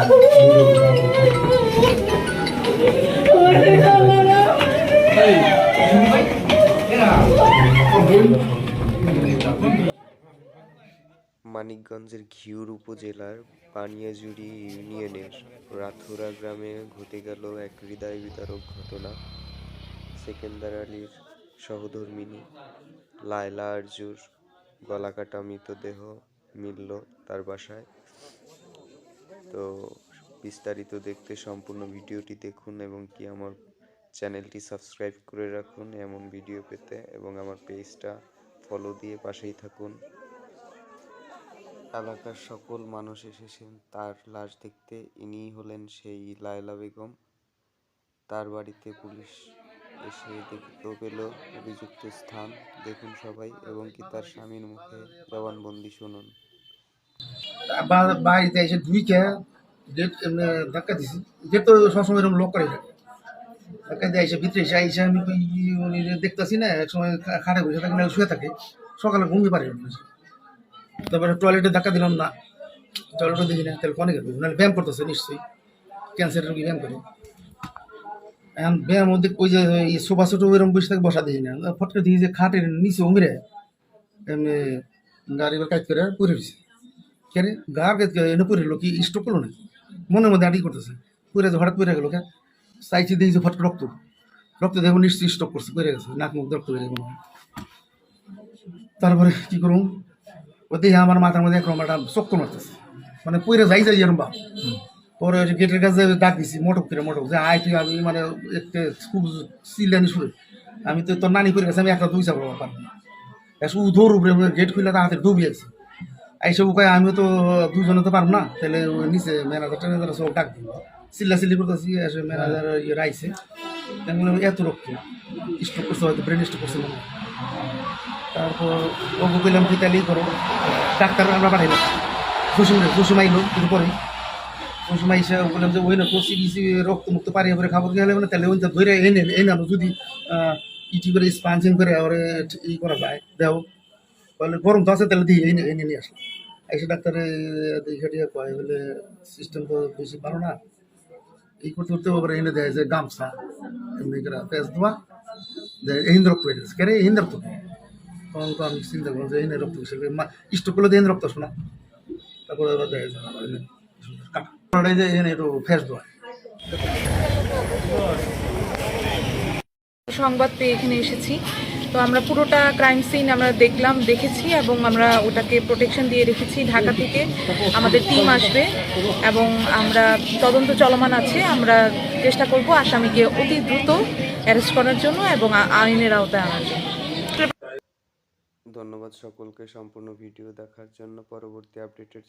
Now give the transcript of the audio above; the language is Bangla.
মানিকগঞ্জের ঘিউর উপজেলার পানিয়াজুড়ি ইউনিয়নের রাথুরা গ্রামে ঘটে গেল এক হৃদয় বিদারক ঘটনা। সেকেন্দার আলীর সহধর্মিণী লায়লা আরজুর গলাকাটা মৃতদেহ মিলল তার বাসায়। তো বিস্তারিত দেখতে সম্পূর্ণ ভিডিওটি দেখুন এবং কি আমার চ্যানেলটি সাবস্ক্রাইব করে রাখুন এমন ভিডিও পেতে এবং আমার পেজটা ফলো দিয়ে পাশেই থাকুন। এলাকার সকল মানুষ এসেছেন, তার লাশ দেখতে। ইনিই হলেন সেই লায়লা বেগম। তার বাড়িতে পুলিশ এসে দেখতে পেল অভিযুক্ত স্থান। দেখুন সবাই এবং কি তার স্বামীর মুখে জবানবন্দি শুনুন। বাড়িতে এসে ধুইকে গেট ধাক্কা দিছি। গেট তো সবসময় এরকম লক করে থাকে। ধাক্কা দিয়ে এসে ভিতরে এসে এসে আমি উনি দেখতেছি না এক সময় খাটে বসে থাকে শুয়ে থাকে। সকালে ঘুমিয়ে পারি তারপরে টয়লেটে ধাক্কা দিলাম, না টয়লেটে দেখি না, তাহলে নাহলে ব্যায়াম করতেছে, নিশ্চয়ই। ক্যান্সার রোগী ব্যায়াম করে। এখন ব্যায়াম মধ্যে ওই যে সোফা ছোটো ওইরকম বসে থাকে, বসা দিই না। ফটকে দিয়ে যে খাটের নিচে উঙরে এমনি গাড়ি কাজ করে পরে দিছে কেন? গা কে এনে পড়ে গেলো কি? স্ট্রোক করল নাকি? মনের মধ্যে আটি করতেছে পড়ে হঠাৎ পড়ে গেলো কে? চাইছি দেখি যে ফটকে রক্ত রক্ত দেখো নিশ্চয়ই স্ট্রোক করছে পড়ে গেছে নাক মুখ রক্ত বেড়ে গেল তারপরে কি করুন ও দেখে আমার মাথার মধ্যে একরকম একটা চক্কর মারতেছে মানে পড়ে যাই যাই এরকম ভাব পরে গেটের কাছে ডাক দিছি, মোটক করে মোটক যে আয় তুই আমি মানে একটা খুব চিল্লানি শুরু আমি তো তোর নানি পড়ে গেছে, আমি একটা দুই চাপড় পারব না উধোর উপরে গেট খুলে তার হাতে ডুবিয়ে গেছে এইসব কয় আমিও তো দুজনে তো পারব না। তাহলে নিচে ম্যানেজার সব ডাক দিই চিল্লা চিল্লি করতেছি ম্যানেজার ইয়ে রাইছে। আমি বললাম, এত রক্ত। স্ট্রোক করছে হয়তো ব্রেন স্ট্রোক করছে মনে। তারপর ওকে কইলাম কি তাহলে করো। ডাক্তার আমরা পাঠাইলাম। জসিম জসিম আইলো কিন্তু পরে। জসিম আইসে বললাম যে ওই না তো সিবিসি রক্ত মুক্ত পারি এবারে খাবার খেয়ে না তাহলে ওই ধরে এনে এনে যদি ইটি করে স্পাঞ্চিং করে ওরে ই করা যায়। দেও। বলে গরম তো আছে, তাহলে দিয়ে এনে এনে নিয়ে আসলাম। এসে ডাক্তারে দেখে টিকে কয়, বলে সিস্টেম তো বেশি ভালো না। এই করতে করতে ওপরে এনে দেয় যে, গামছা, এমনি করে তেজ দেওয়া, দেয়, এই রক্ত গেছে কেরে এই রক্ত? তখন তো আমি চিন্তা করলাম যে, এই রক্ত বেশি স্টোক করলে দিয়ে রক্ত, শোনা। তারপরে এবার দেয় এনে কাটা। যে এনে একটু ফেস দেওয়া। সংবাদ পেয়ে এখানে এসেছি। তো আমরা পুরোটা ক্রাইম সিন আমরা দেখলাম, দেখেছি এবং আমরা ওটাকে প্রোটেকশন দিয়ে রেখেছি ঢাকা থেকে। আমাদের টিম আসবে এবং আমরা তদন্ত চলমান আছে। আমরা চেষ্টা করব আসামিকে অতি দ্রুত অ্যারেস্ট করার জন্য এবং আইনের আওতায় আনার জন্য। ধন্যবাদ সকলকে সম্পূর্ণ ভিডিও দেখার জন্য। পরবর্তী আপডেটের